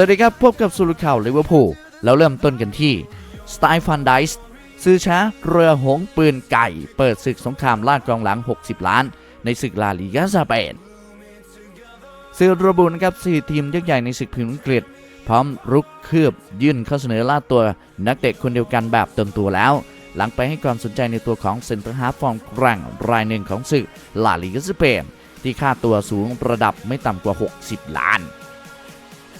วัสดีครับ พบกับสุรุข่าวลิเวอร์พูลแล้วเริ่มต้นกันที่สไตล์ฟันไดส์ซื้อช้าเรือหงปืนไก่ เปิดศึกสงครามลาดกองหลัง 60 ล้าน ในศึกลาลีกาสเปนสื่อระบุนะครับสี่ทีมยักษ์ใหญ่ในศึกพรีเมียร์อังกฤษ พร้อมรุกคืบยื่นข้อเสนอล่าตัวนักเตะคนเดียวกันแบบเต็มตัวแล้ว หลังไปให้ความสนใจในตัวของเซนเตอร์ฮาร์ฟฟอร์มแกร่งรายหนึ่งของศึกลาลีกาสเปนที่ค่าตัวสูงระดับไม่ต่ำกว่า 60 ล้าน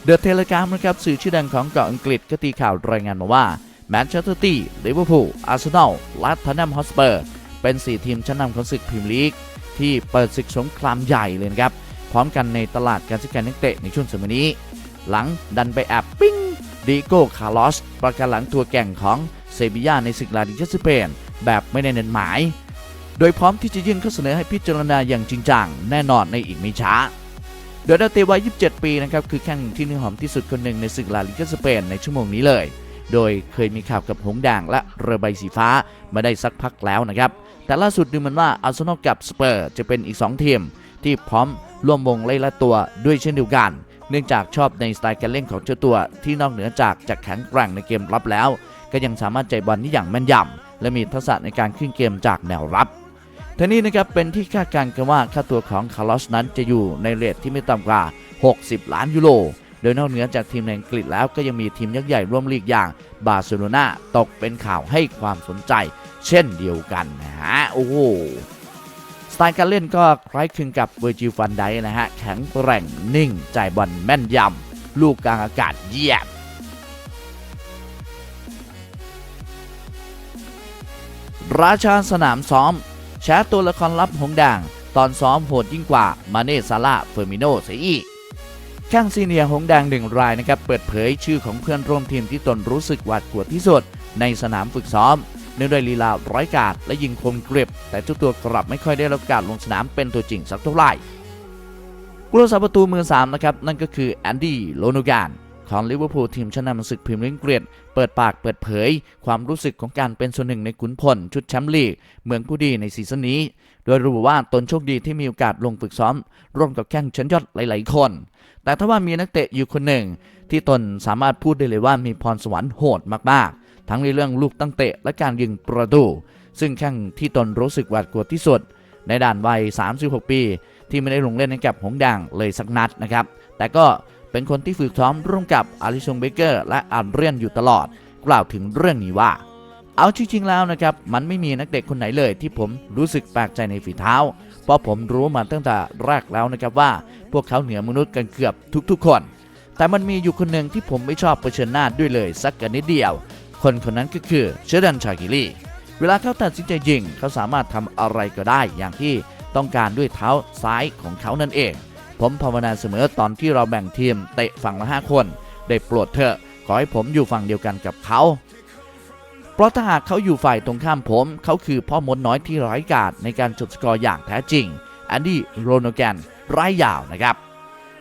เดอะเทเลกราฟนะครับสื่อชื่อดังของเกาะอังกฤษก็ตีข่าวรายงานมาว่าแมนเชสเตอร์ตี้ลิเวอร์พูลอาร์เซนอลและทอนนัมฮอสเปอร์เป็น 4 ทีมชั้นนำของศึกพรีเมียร์ลีก ที่เปิดศึกสงครามใหญ่เลยนะครับ พร้อมกันในตลาดการซื้อขายนักเตะในช่วงสมัยนี้ หลังดันไปแอบปิ้งดิโก้คาร์ลอสประกันหลังตัวแก่งของเซบียาในศึกลาลิกาสเปนแบบไม่ได้เน้นหมาย โดยพร้อมที่จะยื่นข้อเสนอให้พิจารณาอย่างจริงจังแน่นอนในอีกไม่ช้า โดยดาวเตวัย 27 ปีนะครับคือแข้งที่เนื้อหอมที่สุดคนหนึ่งในศึกลาลิกาสเปนในชั่วโมงนี้เลย โดยเคยมีข่าวกับหงส์แดงและเรือใบสีฟ้ามาได้สักพักแล้วนะครับ แต่ล่าสุดดูเหมือนว่าอาร์เซนอลกับสเปอร์จะเป็นอีก 2 ทีม ที่พร้อมร่วมวงไล่ละตัวด้วยเช่นเดียวกัน เนื่องจากชอบในสไตล์การเล่นของเจ้าตัวที่นอกเหนือจากจะแข็งแกร่งในเกมรับแล้ว ก็ยังสามารถใจบอลได้อย่างแม่นยำและมีทักษะในการขึ้นเกมจากแนวรับ ทั้งนี้นะครับเป็นที่คาดการณ์กันว่าค่าตัวของคาร์ลอสนั้นจะอยู่ในเรทที่ไม่ต่ำกว่า 60 ล้านยูโรโดยนอกเหนือจากทีมในอังกฤษแล้วก็ยังมีทีมยักษ์ใหญ่ร่วมลีกอย่างบาร์เซโลนาตกเป็นข่าวให้ความสนใจ เช่นเดียวกันนะฮะ โอ้โหสไตล์การเล่นก็คล้ายคลึงกับเวอร์จิลฟันไดนะฮะ แข็งแกร่งนิ่ง จ่ายบอลแม่นยำ ลูกกลางอากาศเยี่ยมราชาสนามซ้อม แชร์ตัวละครลับหงส์แดงตอนซ้อมโหดยิ่งกว่ามาเนซาร่าเฟอร์มิโนเสียอีกข้างซีเนียหงส์แดงหนึ่งรายนะครับเปิดเผยชื่อของเพื่อนร่วมทีมที่ตนรู้สึกหวาดกลัวที่สุด ในสนามฝึกซ้อม เนื่องด้วยลีลาร้อยกาจและยิงคมกริบ แต่เจ้าตัวกลับไม่ค่อยได้รับการลงสนามเป็นตัวจริงสักเท่าไหร่ผู้รักษาประตูมือสามนะครับนั่นก็คือแอนดี้โลโนกาน ของลิเวอร์พูลทีมชั้นนำศึกพรีเมียร์ลีกอังกฤษเปิดปากเปิดเผย ความรู้สึกของการเป็นส่วนหนึ่งในขุนพลชุดแชมป์ลีก เมืองผู้ดีในซีซั่นนี้ โดยระบุว่าตนโชคดีที่มีโอกาสลงฝึกซ้อม ร่วมกับแข้งชั้นยอดหลาย ๆ คน แต่ถ้าว่ามีนักเตะอยู่คนหนึ่ง ที่ตนสามารถพูดได้เลยว่ามีพรสวรรค์โหดมาก ๆ ทั้งในเรื่องลูกตั้งเตะและการยิงประตูซึ่งแข้งที่ตนรู้สึกหวาดกลัวที่สุด ในด่านวัย 36 ปี ที่ไม่ได้ลงเล่นให้กับหงส์แดงเลยสักนัดนะครับ แต่ก็ เป็นคนที่ฝึกซ้อมร่วมกับอาริซงเบเกอร์และอันเรียนอยู่ตลอด กล่าวถึงเรื่องนี้ว่า เอาจริงๆแล้วนะครับ มันไม่มีนักเด็กคนไหนเลยที่ผมรู้สึกแปลกใจในฝีเท้า เพราะผมรู้มาตั้งแต่แรกแล้วนะครับว่า พวกเขาเหนือมนุษย์กันเกือบทุกๆ คน แต่มันมีอยู่คนหนึ่งที่ผมไม่ชอบเผชิญหน้าด้วยเลยสักกันนิดเดียว คนคนนั้นก็คือเชดันชากิลีเวลาเขาตัดสินใจยิงเขาสามารถทำอะไรก็ได้อย่างที่ต้องการด้วยเท้าซ้ายของเขานั่นเอง ผมภาวนาเสมอตอนที่เราแบ่งทีมเตะฝั่งละห้าคน ได้โปรดเถอะขอให้ผมอยู่ฝั่งเดียวกันกับเขา เพราะถ้าหากเขาอยู่ฝ่ายตรงข้ามผม เขาคือพ่อมดน้อยที่ร้ายกาจในการจดสกอร์อย่างแท้จริงแอนดี้โรโนแกนร้ายยาวนะครับ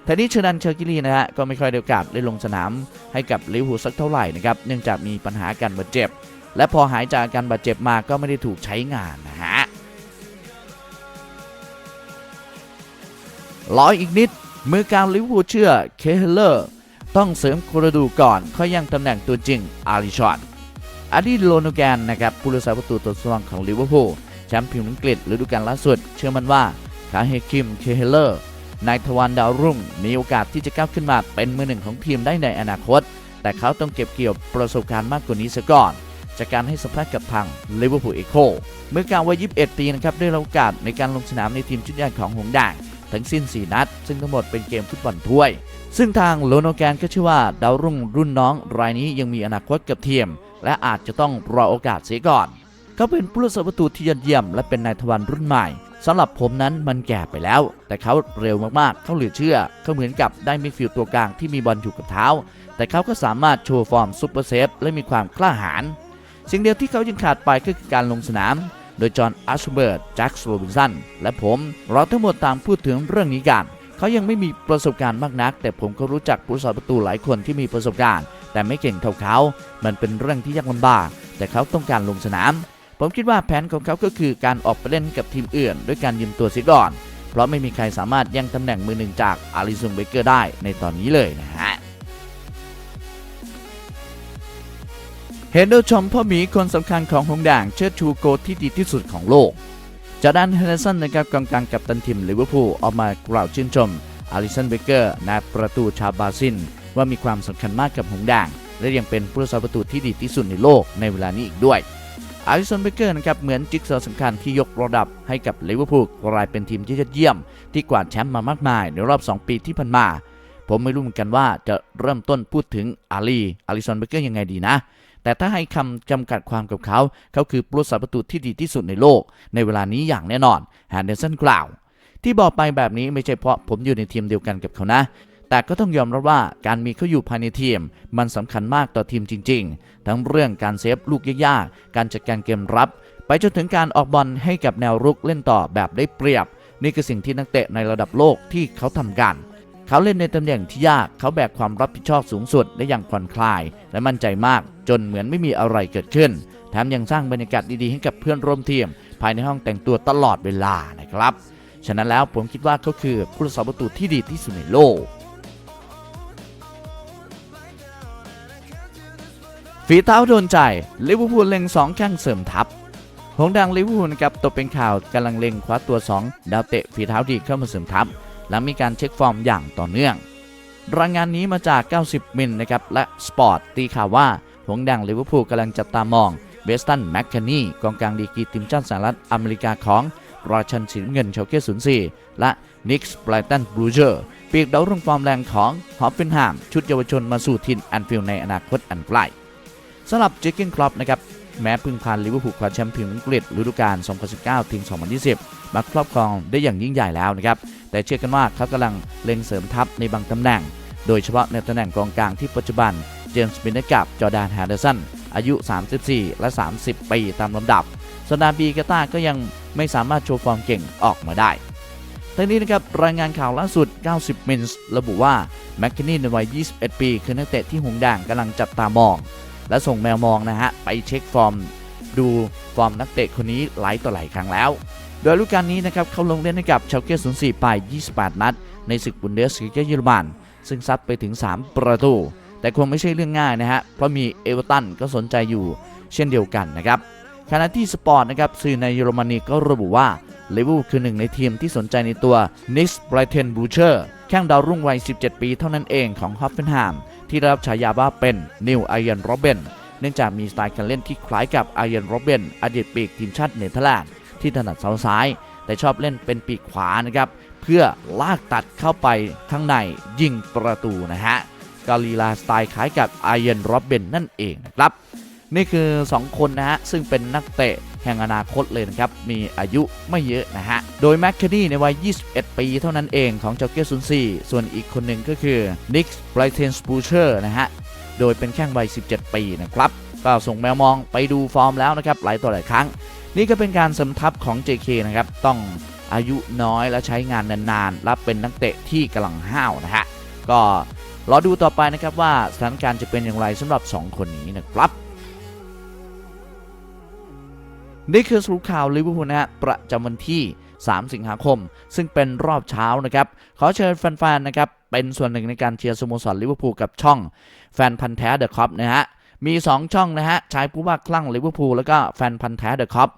ทีนี้เชอรันเชอร์กิลีนะฮะก็ไม่ค่อยได้โอกาสได้ลงสนามให้กับลิเวอร์พูลสักเท่าไหร่นะครับเนื่องจากมีปัญหาการบาดเจ็บ และพอหายจากอาการบาดเจ็บมาก็ไม่ได้ถูกใช้งาน รออีกนิด มือกลางลิเวอร์พูลเชื่อเคเฮเลอร์ต้องเสริมกระดูก่อนค่อยยังตำแหน่งตัวจริงอาริชอนอดีโลโนแกนนะครับผู้รักษาประตูตัวสำรองของลิเวอร์พูลแชมป์พรีเมียร์อังกฤษฤดูกาลล่าสุด เชื่อมันว่าคาเฮคิมเคเฮเลอร์นายทวารดาวรุ่ง มีโอกาสที่จะก้าวขึ้นมาเป็นมือหนึ่งของทีมได้ในอนาคต แต่เขาต้องเก็บเกี่ยวประสบการณ์มากกว่านี้ซะก่อน จากการให้สัมภาษณ์กับทางลิเวอร์พูลเอโคเมื่อกลางวัย 21 ปีนะครับได้รับโอกาสในการลงสนามในทีมชุดใหญ่ของหงส์แดง ทั้งสิ้น 4 นัด ซึ่งทั้งหมดเป็นเกมฟุตบอลถ้วย ซึ่งทางโลโนแกนก็เชื่อว่าดาวรุ่งรุ่นน้องรายนี้ยังมีอนาคตกับทีม และอาจจะต้องรอโอกาสเสียก่อนเขาเป็นผู้รักษาประตูที่ยอดเยี่ยม และเป็นนายทวารรุ่นใหม่สำหรับผมนั้นมันแก่ไปแล้ว แต่เขาเร็วมากๆ เขาเหลือเชื่อ เขาเหมือนกับได้มีฟิลตัวกลางที่มีบอลอยู่กับเท้า แต่เขาก็สามารถโชว์ฟอร์มซุปเปอร์เซฟและมีความกล้าหาญสิ่งเดียวที่เขายังขาดไปก็คือการลงสนาม โดยจอห์นอัชเบิร์ตแจ็คสโรบินสันและผมเราทั้งหมดต่างพูดถึงเรื่องนี้กัน เขายังไม่มีประสบการณ์มากนัก แต่ผมก็รู้จักผู้สาประตูหลายคนที่มีประสบการณ์ แต่ไม่เก่งเท่าเขา มันเป็นเรื่องที่ยากลำบาก แต่เขาต้องการลงสนาม ผมคิดว่าแผนของเขาก็คือการออกไปเล่นกับทีมอื่น ด้วยการยืมตัวเสียก่อน เพราะไม่มีใครสามารถแย่งตำแหน่งมือหนึ่งจากอาริซุงเบเกอร์ได้ในตอนนี้เลยนะฮะ เฮนเดอร์ชมพ่อหมีคนสำคัญของหงส์แดงเชิดชูโกลที่ดีที่สุดของโลกจอร์แดนเฮนเดอร์สันนะครับกองกลางกัปตันทีมลิเวอร์พูลออกมากล่าวชื่นชมอาริสันเบเกอร์นายประตูชาวบราซิลว่ามีความสำคัญมากกับหงส์แดงและยังเป็นผู้รักษาประตูที่ดีที่สุดในโลกในเวลานี้อีกด้วยอาริสันเบเกอร์นะครับเหมือนจิ๊กซอว์สำคัญที่ยกระดับให้กับลิเวอร์พูลกลายเป็นทีมที่ยอดเยี่ยม ที่กวาดแชมป์มามากมายในรอบ 2 ปีที่ผ่านมา ผมไม่รู้เหมือนกันว่าจะเริ่มต้นพูดถึงอาลีอาริสันเบเกอร์ยังไงดีนะ แต่ถ้าให้คำจำกัดความกับเขา เขาคือผู้รักษาประตูที่ดีที่สุดในโลก ในเวลานี้อย่างแน่นอนแฮนเดอร์สันกล่าว ที่บอกไปแบบนี้ไม่ใช่เพราะผมอยู่ในทีมเดียวกันกับเขานะแต่ก็ต้องยอมรับว่าการมีเขาอยู่ภายในทีม มันสำคัญมากต่อทีมจริง ๆ ทั้งเรื่องการเซฟลูกยากๆการจัดการเกมรับ ไปจนถึงการออกบอลให้กับแนวรุกเล่นต่อแบบได้เปรียบ นี่คือสิ่งที่นักเตะในระดับโลกที่เขาทำกัน เขาเล่นในตำแหน่งที่ยากเขาแบกความรับผิดชอบสูงสุดได้อย่างผ่อนคลาย และมั่นใจมากจนเหมือนไม่มีอะไรเกิดขึ้นแถมยังสร้างบรรยากาศดีๆให้กับเพื่อนร่วมทีม ภายในห้องแต่งตัวตลอดเวลานะครับ ฉะนั้นแล้วผมคิดว่าเขาคือผู้รักษาประตูที่ดีที่สุดในโลกฝีเท้าโดนใจลิเวอร์พูลเล็ง2แข้งเสริมทัพหงดังลิเวอร์พูลนะครับตกเป็นข่าวกำลังเล็งคว้าตัว 2 ดาวเตะฝีเท้าดีเข้ามาเสริมทัพ หลังมีการเช็คฟอร์มอย่างต่อเนื่อง รายงานนี้มาจาก 90 มิลนะครับ และสปอร์ตตีข่าวว่าหงแดงลิเวอร์พูลกำลังจับตามองเบสตันแมคคานีกองกลางดีกีทีมชาติสหรัฐอเมริกาของราชันสีน้ำเงินเชลเก้04และนิกส์ไบรตันบรูเจอร์ปีกดาวรุ่งฟอร์มแรงของฮอปเฟนแฮมชุดเยาวชนมาสู่ทีมแอนฟิลในอนาคตอันใกล้สำหรับเจคเกนครอปนะครับ แม้พึ่งพานลิเวอร์พูลคว้าแชมป์พรีเมียร์อังกฤษฤดูกาล 2019 ถึง 2020 มาครอบครองได้อย่างยิ่งใหญ่แล้วนะครับ แต่เชื่อกันว่าเขากำลังเล็งเสริมทัพในบางตำแหน่ง โดยเฉพาะในตำแหน่งกองกลางที่ปัจจุบัน เจมส์บินเนกับจอร์แดนแฮนเดอร์สันอายุ 34 และ 30 ปีตามลำดับสนาบีกาตาก็ยังไม่สามารถโชว์ฟอร์มเก่งออกมาได้ทั้งนี้นะครับรายงานข่าวล่าสุด 90 มินส์ระบุว่าแมคคินนี่ในวัย 21 ปี คือนักเตะที่หงส์แดงกำลังจับตามอง และส่งแมวมองนะฮะไปเช็คฟอร์มดูฟอร์มนักเตะคนนี้หลายต่อหลายครั้งแล้ว โดยฤดูกาลนี้นะครับเขาลงเล่นให้กับชาวเก้04 ไป 28 นัด ในศึกบุนเดสลีกาเยอรมันซึ่งซัดไปถึง 3 ประตู แต่คงไม่ใช่เรื่องง่ายนะฮะ เพราะมีเอเวอร์ตันก็สนใจอยู่เช่นเดียวกันนะครับขณะที่สปอร์ตนะครับสื่อในเยอรมนีก็ระบุว่าลิเวอร์พูลคือหนึ่งในทีมที่สนใจในตัวนิสไบรเทนบูเชอร์แข้งดาวรุ่งวัย 17 ปีเท่านั้นเองของฮอฟเฟนแฮม ที่ได้รับฉายาว่าเป็นนิวไอเอนโรเบนเนื่องจากมีสไตล์การเล่นที่คล้ายกับไอเอนโรเบนอดีตปีกทีมชาติเนเธอร์แลนด์ที่ถนัดเท้าซ้าย แต่ชอบเล่นเป็นปีกขวานะครับเพื่อลากตัดเข้าไปข้างในยิงประตูนะฮะกาลีลาสไตล์คล้ายกับไอเอนโรเบนนั่นเองนะครับนี่คือ 2 คนนะฮะ ซึ่งเป็นนักเตะ แห่งอนาคตเลยนะครับ มีอายุไม่เยอะนะฮะ โดยแมคคานี่ในวัย 21 ปีเท่านั้นเองของเจ้าเก้ซุนซีส่วนอีกคนหนึ่งก็คือนิกส์ไบรเทนสปูเชอร์นะฮะ โดยเป็นแข้งวัย 17 ปีนะครับ ก็ส่งแมวมองไปดูฟอร์มแล้วนะครับ หลายต่อหลายครั้ง นี่ก็เป็นการสริมทัพของ JK นะครับ ต้องอายุน้อยและใช้งานนานๆ และเป็นนักเตะที่กำลังห้าวนะฮะ ก็รอดูต่อไปนะครับว่าสถานการณ์จะเป็นอย่างไรสำหรับ 2 คนนี้นะครับ นี่คือสรุปข่าวลิเวอร์พูลนะฮะประจำวันที่ 3 สิงหาคม ซึ่งเป็นรอบเช้านะครับ ขอเชิญแฟนๆนะครับเป็นส่วนหนึ่งในการเชียร์สโมสรลิเวอร์พูลกับช่อง แฟนพันธ์แท้เดอะคอปนะฮะมี 2 ช่องนะฮะชายผู้ว่าคลั่งลิเวอร์พูลแล้วก็แฟนพันธ์แท้เดอะคอป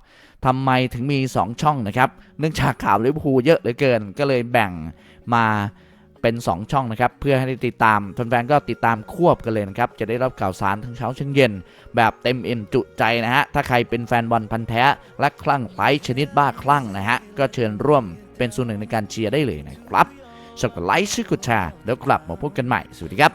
ทำไมถึงมี 2 ช่องนะครับ เนื่องจากข่าวลิเวอร์พูลเยอะเหลือเกินก็เลยแบ่งมา เป็น 2 ช่องนะครับ เพื่อให้ได้ติดตามแฟนๆก็ติดตามควบกันเลยนะครับ จะได้รับข่าวสารทั้งเช้าทั้งเย็น แบบเต็มเอ็มจุใจนะฮะ ถ้าใครเป็นแฟนบอลพันธ์แท้ และคลั่งไคล้ชนิดบ้าคลั่งนะฮะ ก็เชิญร่วมเป็นส่วนหนึ่งในการเชียร์ได้เลยนะครับชอบกดไลค์ชื่อกดแชร์แล้วกลับมาพบกันใหม่ สวัสดีครับ